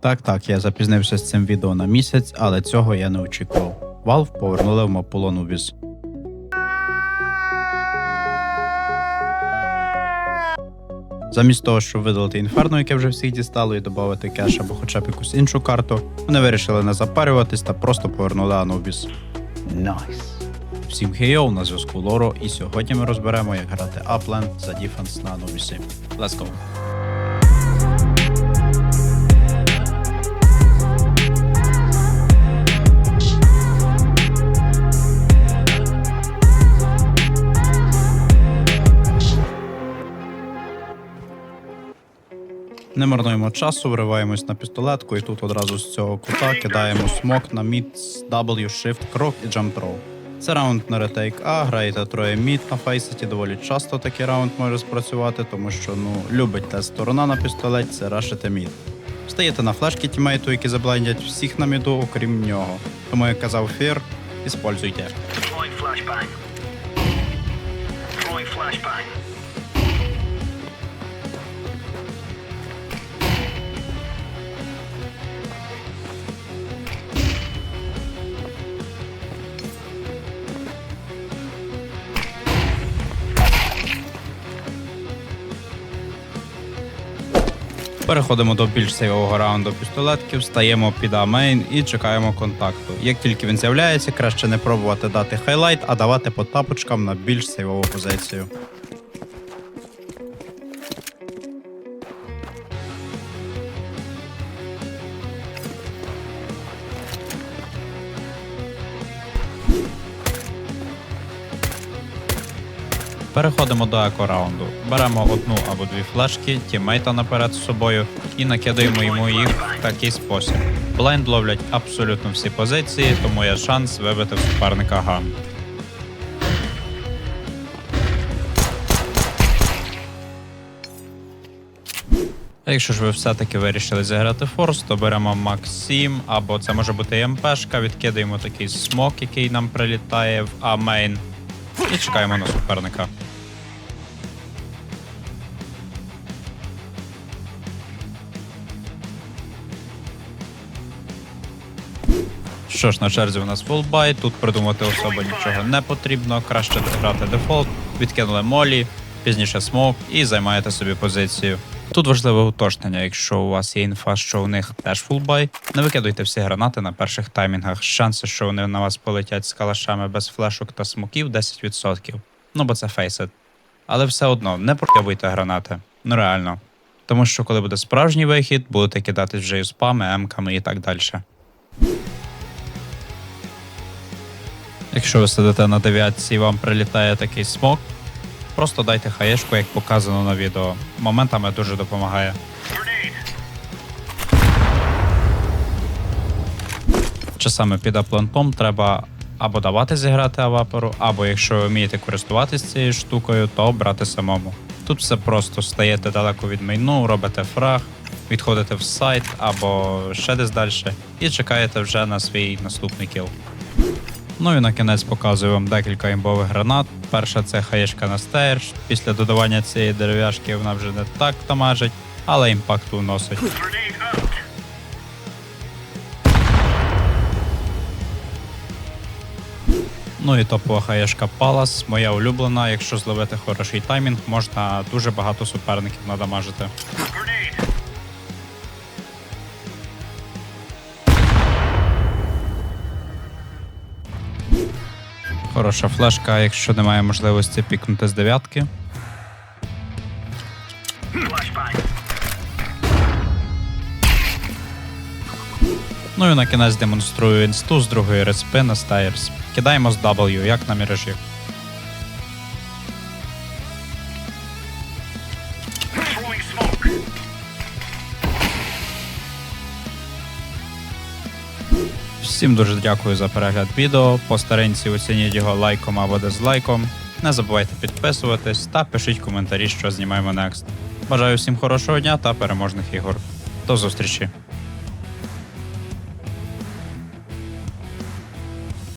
Так, так, я запізнився з цим відео на місяць, але цього я не очікував. Valve повернули в мапу Anubis. Замість того, щоб видалити інферно, яке вже всіх дістало, і додати кеш або хоча б якусь іншу карту, вони вирішили не запарюватись та просто повернули Anubis. Nice. Всім хейоу, на зв'язку Лоро, і сьогодні ми розберемо, як грати Upland за дефенс на Anubis. Let's go! Не марнуємо часу, вриваємось на пістолетку і тут одразу з цього кута кидаємо смок на мід з W, Shift, крок і Jump Throw. Це раунд на ретейк А, граєте троє мід на фейсеті, доволі часто такий раунд може спрацювати, тому що ну любить та сторона на пістолеті, це рашити мід. Встаєте на флешки тімейту, які заблендять всіх на міду, окрім нього. Тому як казав Фір, іспользуйте. Deploying flashbang. Throwing flashbang. Переходимо до більш сейвового раунду пістолетків, стаємо під А-мейн і чекаємо контакту. Як тільки він з'являється, краще не пробувати дати хайлайт, а давати по тапочкам на більш сейвову позицію. Переходимо до еко-раунду. Беремо одну або дві флешки, тіммейта наперед з собою і накидаємо йому їх в такий спосіб. Блайнд ловлять абсолютно всі позиції, тому є шанс вибити суперника ган. А якщо ж ви все-таки вирішили зіграти форс, то беремо 7, або це може бути МПшка, відкидаємо такий смок, який нам прилітає в А-мейн, і чекаємо на суперника. Що ж, на черзі у нас фулбай, тут придумати особо нічого не потрібно, краще грати дефолт, відкинули молі, пізніше смок і займаєте собі позицію. Тут важливе уточнення, якщо у вас є інфа, що у них теж фулбай, не викидуйте всі гранати на перших таймінгах. Шанси, що вони на вас полетять з калашами без флешок та смоків 10%. Ну бо це фейсет. Але все одно не проявуйте гранати. Ну реально. Тому що коли буде справжній вихід, будете кидати вже і спами, емками і так далі. Якщо ви сидите на дев'ятці вам прилітає такий смок, просто дайте хаєшку, як показано на відео. Моментами дуже допомагає. Часами під аплантом треба або давати зіграти авапору, або якщо ви вмієте користуватись цією штукою, то брати самому. Тут все просто стаєте далеко від мейну, робите фраг, відходите в сайт або ще десь далі, і чекаєте вже на свій наступний кіл. Ну і на кінець показую вам декілька імбових гранат. Перша це хаєшка на стейрж. Після додавання цієї дерев'яшки вона вже не так тамажить, але імпакту вносить. Ну і топова хаєшка Палас, моя улюблена. Якщо зловити хороший таймінг, можна дуже багато суперників надамажити. Хороша флешка, якщо немає можливості пікнути з дев'ятки. Ну і на кінець демонструю інсту з другої респи на Стайрс. Кидаємо з W, як на міражі. Throwing smoke. Всім дуже дякую за перегляд відео. По старинці оцініть його лайком або дизлайком. Не забувайте підписуватись та пишіть коментарі, що знімаємо next. Бажаю всім хорошого дня та переможних ігор. До зустрічі!